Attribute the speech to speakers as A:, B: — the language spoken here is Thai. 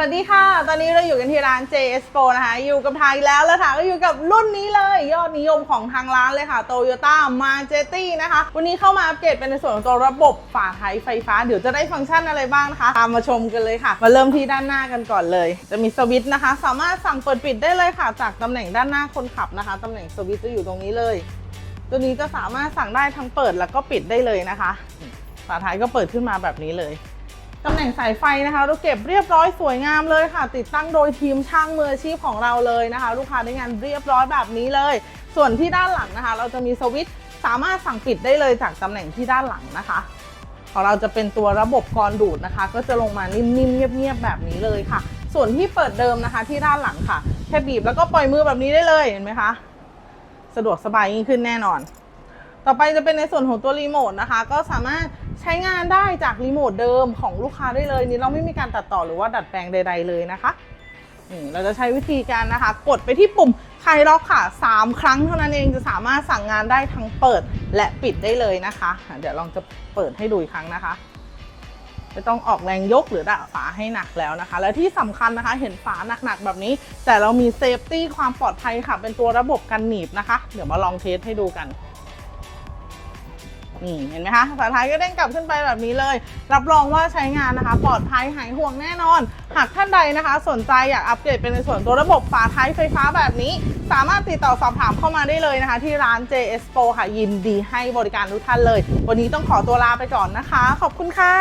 A: สวัสดีค่ะ ตอนนี้เราอยู่กันที่ร้าน JS Pro นะคะ อยู่กับไทยแล้วแล้วค่ะก็อยู่กับรุ่นนี้เลย ยอดนิยมของทางร้านเลยค่ะ Toyota Majetti นะคะ วันนี้เข้ามาอัปเกรดเป็นในส่วนของตัวระบบฝาท้ายไฟฟ้า เดี๋ยวจะได้ฟังก์ชันอะไรบ้างนะคะ ตามมาชมกันเลยค่ะ มาเริ่มที่ด้านหน้ากันก่อนเลย จะมีสวิตช์นะคะ สามารถสั่งเปิดปิดได้เลยค่ะ จากตำแหน่งด้านหน้าคนขับนะคะตำแหน่งสวิตช์จะอยู่ตรงนี้เลย ตัวนี้จะสามารถสั่งได้ทั้งเปิดแล้วก็ปิดได้เลยนะคะ ฝาท้ายก็เปิดขึ้นมาแบบนี้เลย ตำแหน่งสายไฟนะคะเราเก็บเรียบร้อยสวยงามเลยค่ะ ติดตั้งโดยทีมช่างมืออาชีพของเราเลยนะคะ ลูกค้าได้งานเรียบร้อยแบบนี้เลย ส่วนที่ด้านหลังนะคะ เราจะมีสวิตช์สามารถสั่งปิดได้เลยจากตำแหน่งที่ด้านหลังนะคะของเราจะเป็นตัวระบบกรดูดนะคะ ก็จะลงมานิ่มๆเงียบๆแบบนี้เลยค่ะ ส่วนที่เปิดเดิมนะคะ ที่ด้านหลังค่ะแค่บีบแล้วก็ปล่อยมือแบบนี้ได้เลยเห็นไหมคะสะดวกสบายยิ่งขึ้นแน่นอน ต่อไปจะเป็นในส่วนของตัวรีโมทนะคะ ก็สามารถ ใช้งานได้จากรีโมทเดิมของลูกค้าได้เลยนี่เราไม่มีการตัดต่อหรือว่าดัดแปลงใด ๆ เลยนะคะอืมเราจะใช้วิธีการนะคะ กดไปที่ปุ่มคล็อกค่ะ 3 ครั้งเท่านั้นเองจะสามารถสั่งงานได้ทั้งเปิดและปิดได้เลยนะคะ เดี๋ยวลองจะเปิดให้ดูอีกครั้งนะคะไม่ต้องออกแรงยกหรือด่าฝาให้หนักแล้วนะคะ และที่สำคัญนะคะเห็นฝาหนักๆแบบนี้ แต่เรามีเซฟตี้ความปลอดภัยค่ะ เป็นตัวระบบกันหนีบนะคะ เดี๋ยวมาลองเทสให้ดูกัน นี่เห็นไหมคะฝาท้ายก็เด้งกลับขึ้นไปแบบนี้เลย รับรองว่าใช้งานนะคะ ปลอดภัยหายห่วงแน่นอน หากท่านใดนะคะ สนใจอยากอัปเกรดเป็นในส่วนตัวระบบฝาท้ายไฟฟ้าแบบนี้ สามารถติดต่อสอบถามเข้ามาได้เลยนะคะ ที่ร้าน JS Pro ค่ะยินดีให้บริการทุกท่านเลย วันนี้ต้องขอตัวลาไปก่อนนะคะ ขอบคุณค่ะ